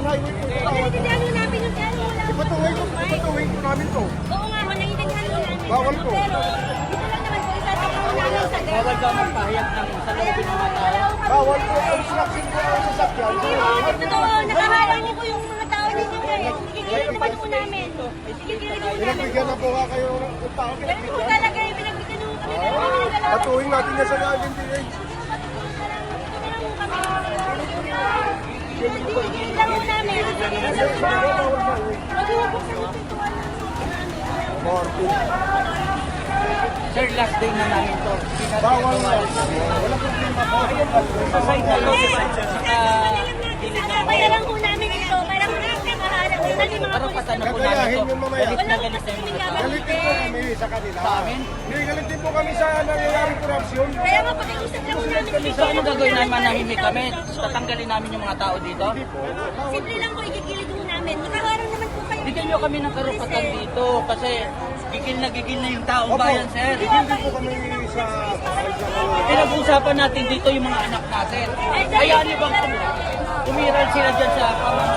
ang highway po. Pinagbibigyan mo namin yung kaya wala. Ipatuloy to. Oo nga, wala yung mo namin. Bawal po. Dito lang naman po, itatakaw namin sa. Bawal daw magpahayag ng sa. Bawal po, ang sinasin. Hindi ko yung mga tao dito eh. ngayon. Ikikilin pa po namin. Ikikilin po namin. Pinagbigyan na po nga kayo ng tao. Ganun po talaga, eh. pinagbigyan mo kami. Patuhin natin na sa lalim din. Eh. Sir, last day na namin to. Bawal na. Wala problema po. Sa side na to, saka Bayaran po namin ito. Parang nakaharap. Kasi mga karapatan na po namin Gagayahin to. yun mamaya. Galit na galit na yung mga tao. Galit din po kami sa kanila. Sa amin? Hindi, galit din po kami sa nangyayaring korupsyon. Kaya nga pakiusap lang namin. So, ano gagawin namin? Manahimik kami? Tatanggalin namin yung mga tao dito? Simple lang po ikikilid po namin. Nakaharap naman po kayo. Bigyan nyo kami ng karapatan dito kasi gigil na gigil na yung taong Opo, bayan, sir. hindi po kami sa Pinag-uusapan natin dito yung mga anak natin. Kaya niyo bang tum- tumiral sila dyan sa pamamahala?